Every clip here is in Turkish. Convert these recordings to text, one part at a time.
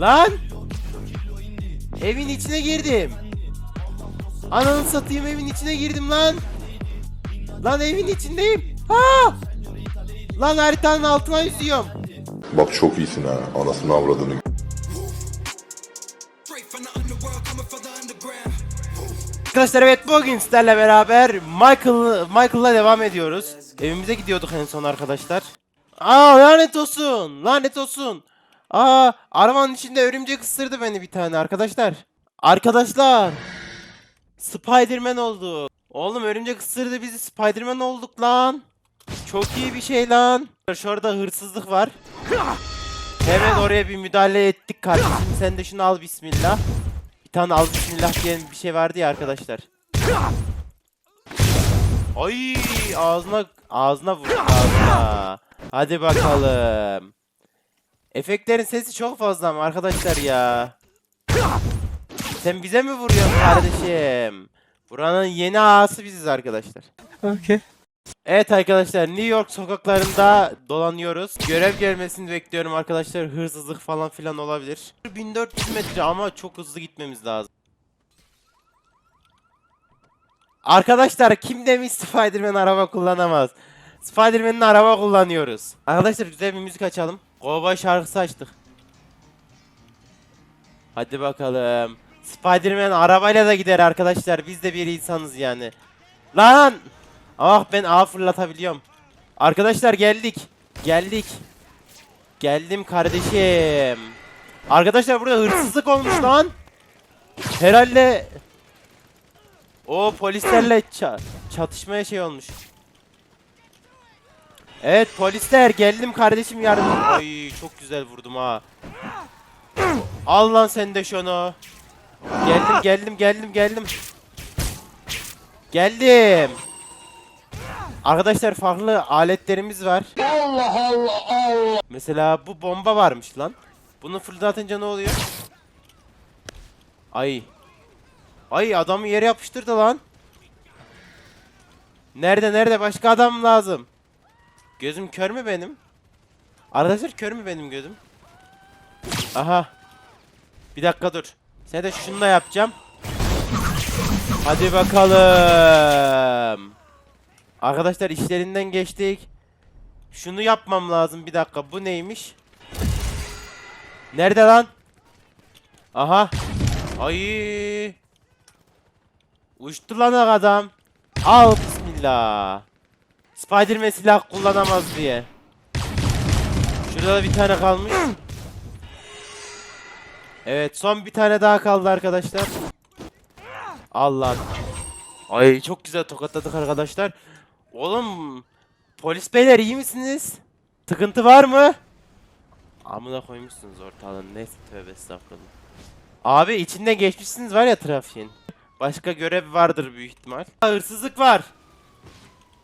Lan! Evin içine girdim. Ananı satayım evin içine girdim lan. Lan evin içindeyim. Ha! Lan haritanın altına yüzüyorum. Bak çok iyisin ha. Anasını avradını. Arkadaşlar evet bugün sizlerle beraber Michael Michael'la devam ediyoruz. Evimize gidiyorduk en son arkadaşlar. Aa lanet olsun. Lanet olsun. Aa arabanın içinde örümcek ısırdı beni bir tane arkadaşlar. Arkadaşlar. Spiderman oldu. Oğlum örümcek ısırdı bizi Spiderman olduk lan. Çok iyi bir şey lan. Şurada hırsızlık var. Hemen oraya bir müdahale ettik kardeşim. Sen de şunu al bismillah. Bir tane al bismillah diyen bir şey vardı ya arkadaşlar. Ay ağzına ağzına vurdu ağzına. Hadi bakalım. Efektlerin sesi çok fazla ama arkadaşlar ya. Sen bize mi vuruyorsun kardeşim? Buranın yeni ağası biziz arkadaşlar. Okay. Evet arkadaşlar New York sokaklarında dolanıyoruz. Görev gelmesini bekliyorum arkadaşlar. Hırsızlık falan filan olabilir. 1400 metre ama çok hızlı gitmemiz lazım. Arkadaşlar kim demiş Spiderman araba kullanamaz? Spiderman'in araba kullanıyoruz. Arkadaşlar güzel bir müzik açalım. Kovboy şarkısı açtık. Hadi bakalım. Spiderman arabayla da gider arkadaşlar. Biz de bir insanız yani. Lan! Ah ben ağ fırlatabiliyorum. Arkadaşlar geldik. Geldik. Geldim kardeşim. Arkadaşlar burada hırsızlık olmuş lan. Herhalde o polislerle ça- çatışmaya şey olmuş. Evet polisler geldim kardeşim yardım. Ay çok güzel vurdum ha. Al lan sen de şunu. Geldim geldim geldim geldim. Geldim. Arkadaşlar farklı aletlerimiz var. Allah Allah Allah. Mesela bu bomba varmış lan. Bunu fırlatınca ne oluyor? Ay. Ay adamı yere yapıştırdı lan. Nerede nerede başka adam lazım. Gözüm kör mü benim? Arkadaşlar kör mü benim gözüm? Aha. Bir dakika dur. Sen de şunu da yapacağım. Hadi bakalım. Arkadaşlar işlerinden geçtik. Şunu yapmam lazım bir dakika. Bu neymiş? Nerede lan? Aha. Ay. Uçtu lan adam. Al bismillah. Spiderman silah kullanamaz diye. Şurada da bir tane kalmış. Evet son bir tane daha kaldı arkadaşlar. Allah. Ay çok güzel tokatladık arkadaşlar. Oğlum polis beyler iyi misiniz? Tıkıntı var mı? Amına koymuşsunuz ortalığını. Neyse tövbe estağfurullah. Abi içinden geçmişsiniz var ya trafiğin. Başka görev vardır büyük ihtimal. Hırsızlık var.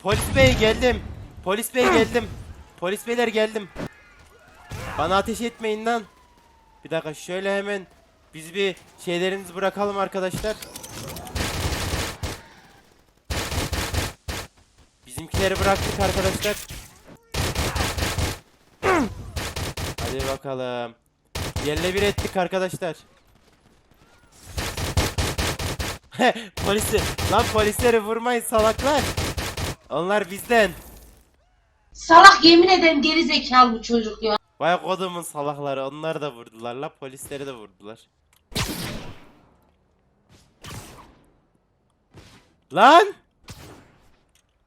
Polis bey geldim. Polis bey geldim. Polis beyler geldim. Bana ateş etmeyin lan. Bir dakika şöyle hemen biz bir şeylerimizi bırakalım arkadaşlar. Bizimkileri bıraktık arkadaşlar. Hadi bakalım. Yerle bir ettik arkadaşlar. Polisi, lan polisleri vurmayın salaklar. Onlar bizden. Salak yemin ederim geri zekalı bu çocuk ya. Vay kodumun salakları onlar da vurdular la polisleri de vurdular. Lan!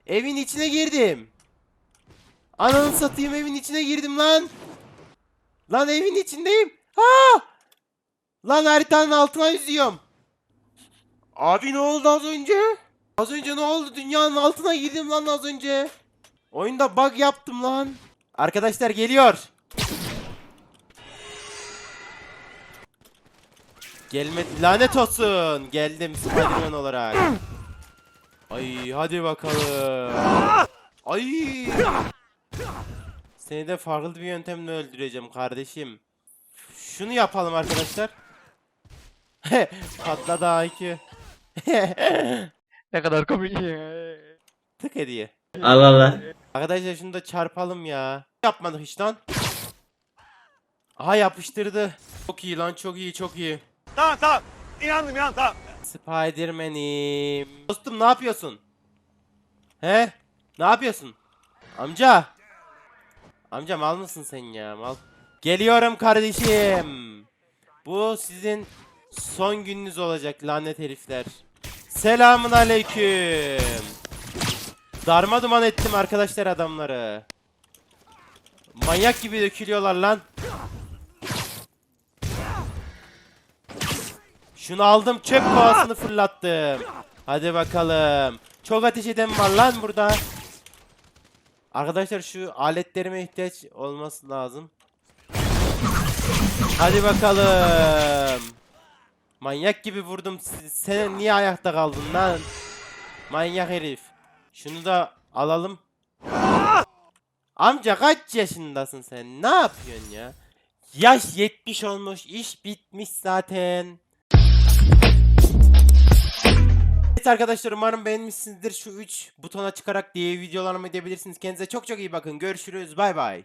Evin içine girdim. Ananı satayım evin içine girdim lan. Lan evin içindeyim. Ha! Lan haritanın altına yüzüyorum. Abi ne oldu az önce? Az önce ne oldu? Dünyanın altına girdim lan az önce. Oyunda bug yaptım lan. Arkadaşlar geliyor. Gelmedi. Lanet olsun. Geldim Spiderman olarak. Ay hadi bakalım. Ay. Seni de farklı bir yöntemle öldüreceğim kardeşim. Şunu yapalım arkadaşlar. Patladı IQ. Ne kadar komik. Tık hediye. Allah Allah. Arkadaşlar şunu da çarpalım ya. yapmadık hiç lan. Aha yapıştırdı. Çok iyi lan çok iyi çok iyi. Tamam tamam. İnandım inandım tamam. Spiderman'im. Dostum ne yapıyorsun? He? Ne yapıyorsun? Amca. Amca mal mısın sen ya mal? Geliyorum kardeşim. Bu sizin son gününüz olacak lanet herifler. Selamun aleyküm. Darma duman ettim arkadaşlar adamları. Manyak gibi dökülüyorlar lan. Şunu aldım çöp kovasını fırlattım. Hadi bakalım. Çok ateş eden var lan burada. Arkadaşlar şu aletlerime ihtiyaç olması lazım. Hadi bakalım. Manyak gibi vurdum. Sen niye ayakta kaldın lan? Manyak herif. Şunu da alalım. Amca kaç yaşındasın sen? Ne yapıyorsun ya? Yaş 70 olmuş, iş bitmiş zaten. Evet arkadaşlar umarım beğenmişsinizdir. Şu 3 butona çıkarak diye videolarımı edebilirsiniz. Kendinize çok çok iyi bakın. Görüşürüz. Bay bay.